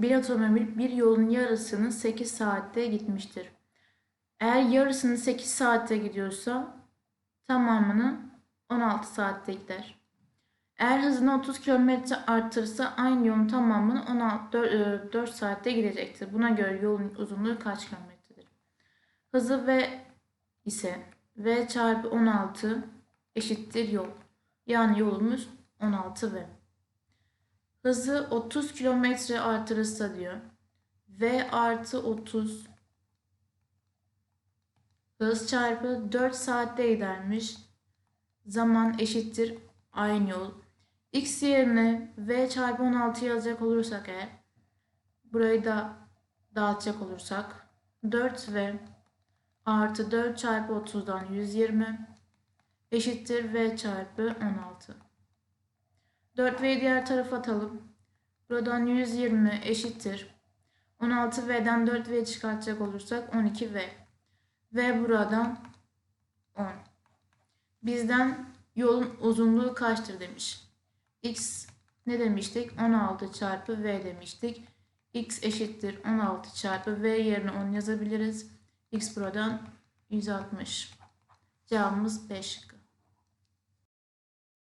Bir otomobil bir yolun yarısını 8 saatte gitmiştir. Eğer yarısını 8 saatte gidiyorsa tamamını 16 saatte gider. Eğer hızını 30 km arttırırsa aynı yolun tamamını 16, 4, 4 saatte gidecektir. Buna göre yolun uzunluğu kaç kilometredir? Hızı V ise V çarpı 16 eşittir yol. Yani yolumuz 16 V. Hızı 30 kilometre artırırsa diyor. V artı 30 hız çarpı 4 saatte gidermiş. Zaman eşittir aynı yol. X yerine V çarpı 16 yazacak olursak eğer burayı da dağıtacak olursak 4V artı 4 çarpı 30'dan 120 eşittir V çarpı 16. 4V'yi diğer tarafa atalım. Buradan 120 eşittir. 16V'den 4V çıkartacak olursak 12V. Ve buradan 10. Bizden yolun uzunluğu kaçtır demiş. X ne demiştik? 16 çarpı V demiştik. X eşittir 16 çarpı V yerine 10 yazabiliriz. X buradan 160. Cevabımız 5.